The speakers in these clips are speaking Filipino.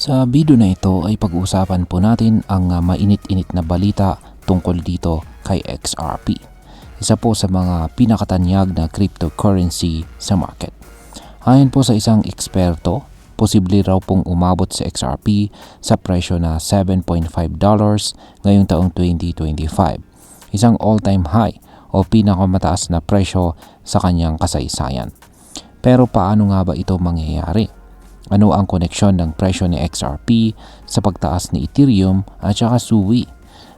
Sa video na ito ay pag-uusapan po natin ang uh, mainit-init na balita tungkol dito kay XRP. Isa po sa mga pinakatanyag na cryptocurrency sa market. Ayon po sa isang eksperto, posible raw pong umabot sa XRP sa presyo na $7.5 ngayong taong 2025. Isang all-time high o pinakamataas na presyo sa kanyang kasaysayan. Pero paano nga ba ito mangyayari? Ano ang koneksyon ng presyo ni XRP sa pagtaas ni Ethereum at saka SUI?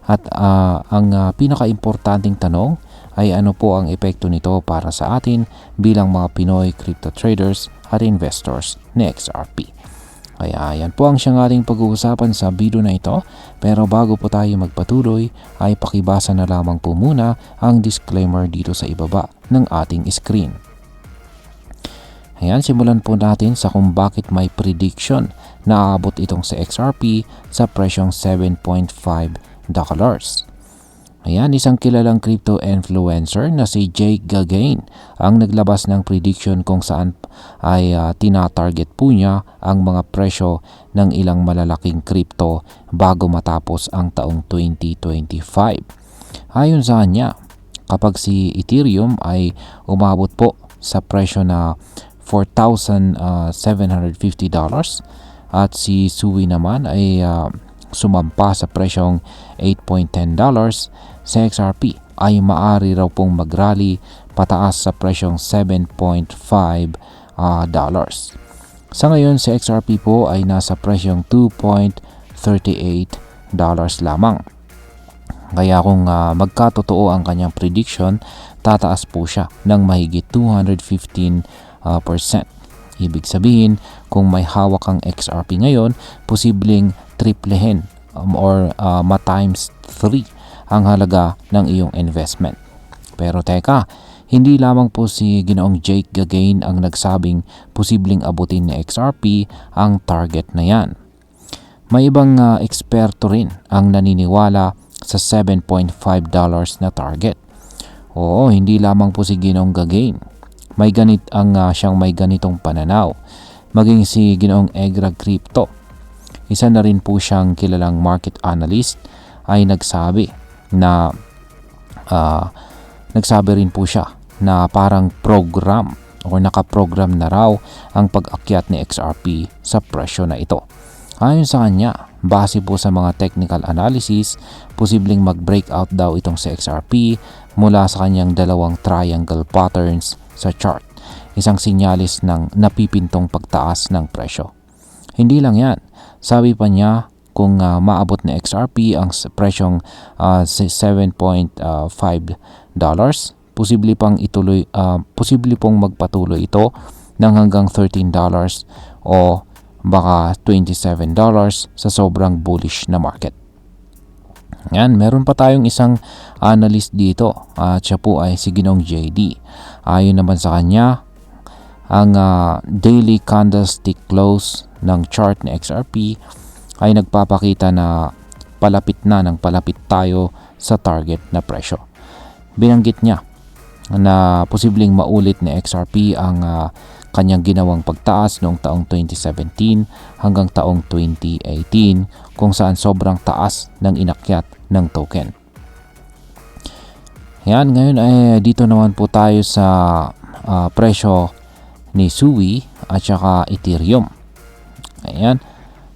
At uh, ang uh, pinakaimportanteng tanong ay ano po ang epekto nito para sa atin bilang mga Pinoy crypto traders at investors ni XRP. Kaya yan po ang siyang ating pag-uusapan sa video na ito. Pero bago po tayo magpatuloy ay pakibasa na lamang po muna ang disclaimer dito sa ibaba ng ating screen. Ayan, simulan po natin sa kung bakit may prediction na aabot itong sa XRP sa presyong 7.5 dollars. Ayan, isang kilalang crypto influencer na si Jake Gagain ang naglabas ng prediction kung saan ay uh, tina-target po niya ang mga presyo ng ilang malalaking crypto bago matapos ang taong 2025. Ayon sa kanya, kapag si Ethereum ay umabot po sa presyo na $4,750 at si Sui naman ay uh, sumampa sa presyong $8.10 sa XRP ay maari raw pong magrally pataas sa presyong 7.5 uh, dollars. Sa ngayon sa XRP po ay nasa presyong 2.38 dollars lamang. Kaya kung uh, magkatotoo ang kanyang prediction, tataas po siya ng mahigit 215 uh, percent. Ibig sabihin, kung may hawak kang XRP ngayon, posibleng triplehin um, or uh, ma-times 3 ang halaga ng iyong investment. Pero teka, hindi lamang po si Ginoong Jake Gagain ang nagsabing posibleng abutin ni XRP ang target na yan. May ibang uh, eksperto rin ang naniniwala sa 7.5 dollars na target. Oo, hindi lamang po si Ginoong Gagain may ganit ang uh, siyang may ganitong pananaw. Maging si Ginoong Egra Crypto. Isa na rin po siyang kilalang market analyst ay nagsabi na uh, nagsabi rin po siya na parang program o nakaprogram na raw ang pag-akyat ni XRP sa presyo na ito. Ayon sa kanya, base po sa mga technical analysis, posibleng mag-breakout daw itong sa XRP mula sa kanyang dalawang triangle patterns sa chart, isang sinyalis ng napipintong pagtaas ng presyo. Hindi lang yan, sabi pa niya kung uh, maabot na XRP ang presyong uh, ah, 7.5 dollars, posible pang ituloy uh, posible pong magpatuloy ito ng hanggang 13 dollars o baka 27 dollars sa sobrang bullish na market. Yan, meron pa tayong isang analyst dito at uh, siya po ay si Ginong JD. Ayon naman sa kanya, ang uh, daily candlestick close ng chart ni XRP ay nagpapakita na palapit na ng palapit tayo sa target na presyo. Binanggit niya na posibleng maulit ni XRP ang uh, kanyang ginawang pagtaas noong taong 2017 hanggang taong 2018 kung saan sobrang taas ng inakyat ng token. Yan, ngayon ay dito naman po tayo sa uh, presyo ni SUI at saka Ethereum. Ayan.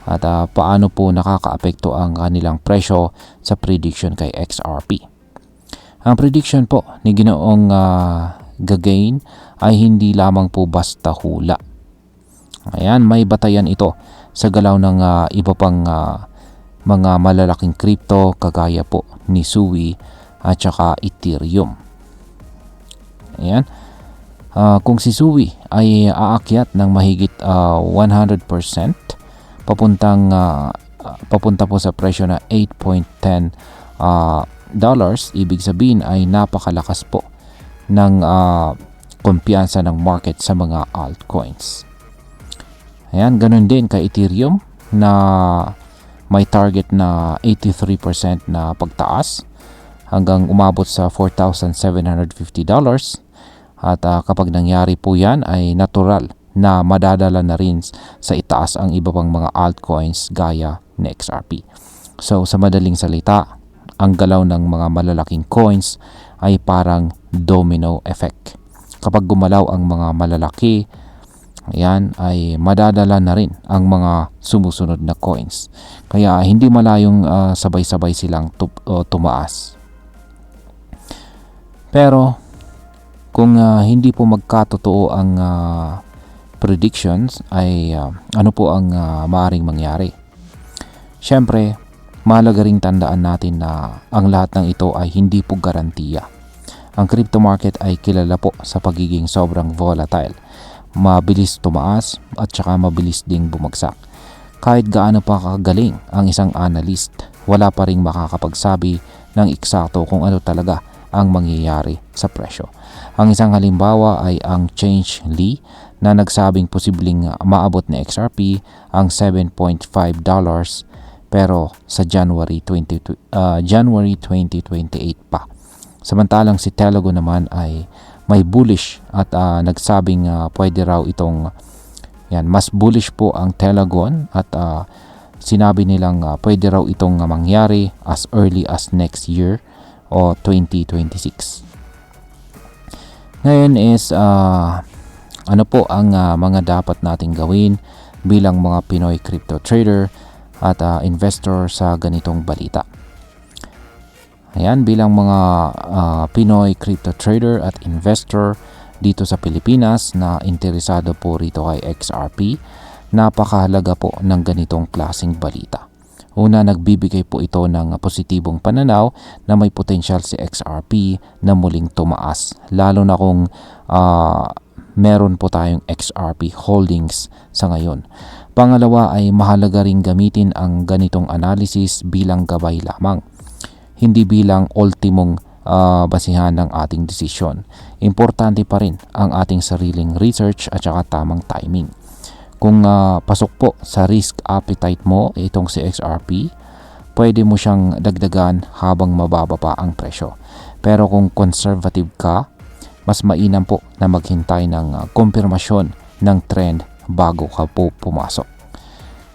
At uh, paano po nakakaapekto ang kanilang presyo sa prediction kay XRP. Ang prediction po ni Ginoong uh, Gagain ay hindi lamang po basta hula. Ayan, may batayan ito sa galaw ng uh, iba pang uh, mga malalaking crypto kagaya po ni SUI at saka Ethereum. Ayan. Uh, kung si Sui ay aakyat ng mahigit uh, ah, 100% papuntang uh, papunta po sa presyo na 8.10 uh, dollars, ibig sabihin ay napakalakas po ng uh, kumpiyansa ng market sa mga altcoins. Ayan, ganun din kay Ethereum na may target na 83% na pagtaas hanggang umabot sa $4,750 at uh, kapag nangyari po yan ay natural na madadala na rin sa itaas ang iba pang mga altcoins gaya ni XRP. So sa madaling salita, ang galaw ng mga malalaking coins ay parang domino effect. Kapag gumalaw ang mga malalaki, ayan, ay madadala na rin ang mga sumusunod na coins. Kaya hindi malayong uh, sabay-sabay silang tup- uh, tumaas. Pero kung uh, hindi po magkatotoo ang uh, predictions ay uh, ano po ang uh, maaring mangyari. Siyempre, mahalaga ring tandaan natin na ang lahat ng ito ay hindi po garantiya. Ang crypto market ay kilala po sa pagiging sobrang volatile. Mabilis tumaas at saka mabilis ding bumagsak. Kahit gaano pa kagaling ang isang analyst, wala pa ring makakapagsabi ng eksakto kung ano talaga ang mangyayari sa presyo. Ang isang halimbawa ay ang Change Lee na nagsabing posibleng maabot ni XRP ang 7.5 dollars pero sa January 20 uh, January 2028 pa. Samantalang si Telago naman ay may bullish at uh, nagsabing uh, pwede raw itong yan mas bullish po ang Telagon at uh, sinabi nilang uh, pwede raw itong mangyari as early as next year o 2026. Ngayon is uh, ano po ang uh, mga dapat nating gawin bilang mga Pinoy crypto trader at uh, investor sa ganitong balita. Ayan, bilang mga uh, Pinoy crypto trader at investor dito sa Pilipinas na interesado po rito kay XRP, napakahalaga po ng ganitong klasing balita. Una, nagbibigay po ito ng positibong pananaw na may potensyal si XRP na muling tumaas. Lalo na kung uh, meron po tayong XRP holdings sa ngayon. Pangalawa ay mahalaga ring gamitin ang ganitong analysis bilang gabay lamang. Hindi bilang ultimong uh, basihan ng ating desisyon. Importante pa rin ang ating sariling research at saka tamang timing. Kung uh, pasok po sa risk appetite mo itong si XRP, pwede mo siyang dagdagan habang mababa pa ang presyo. Pero kung conservative ka, mas mainam po na maghintay ng uh, kumpirmasyon ng trend bago ka po pumasok.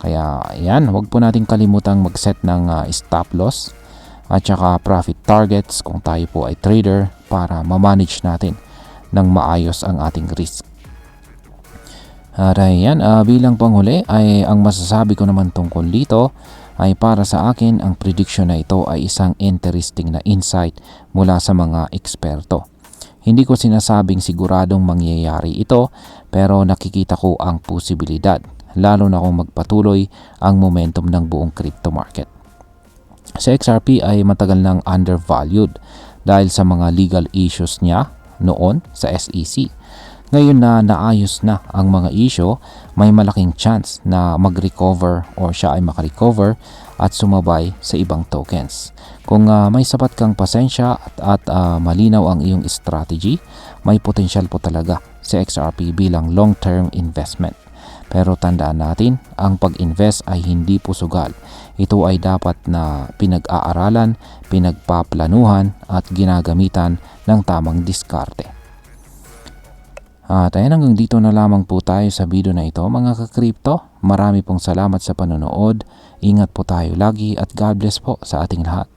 Kaya yan, huwag po natin kalimutang mag-set ng uh, stop loss at saka profit targets kung tayo po ay trader para ma-manage natin ng maayos ang ating risk. At ayan, uh, bilang panghuli ay ang masasabi ko naman tungkol dito ay para sa akin ang prediction na ito ay isang interesting na insight mula sa mga eksperto. Hindi ko sinasabing siguradong mangyayari ito pero nakikita ko ang posibilidad lalo na kung magpatuloy ang momentum ng buong crypto market. Sa XRP ay matagal nang undervalued dahil sa mga legal issues niya noon sa SEC. Ngayon na naayos na ang mga issue, may malaking chance na mag-recover or siya ay makarecover at sumabay sa ibang tokens. Kung uh, may sapat kang pasensya at, at uh, malinaw ang iyong strategy, may potensyal po talaga sa XRP bilang long-term investment. Pero tandaan natin, ang pag-invest ay hindi po sugal. Ito ay dapat na pinag-aaralan, pinagpaplanuhan at ginagamitan ng tamang diskarte. At ayan hanggang dito na lamang po tayo sa video na ito mga kakripto. Marami pong salamat sa panonood. Ingat po tayo lagi at God bless po sa ating lahat.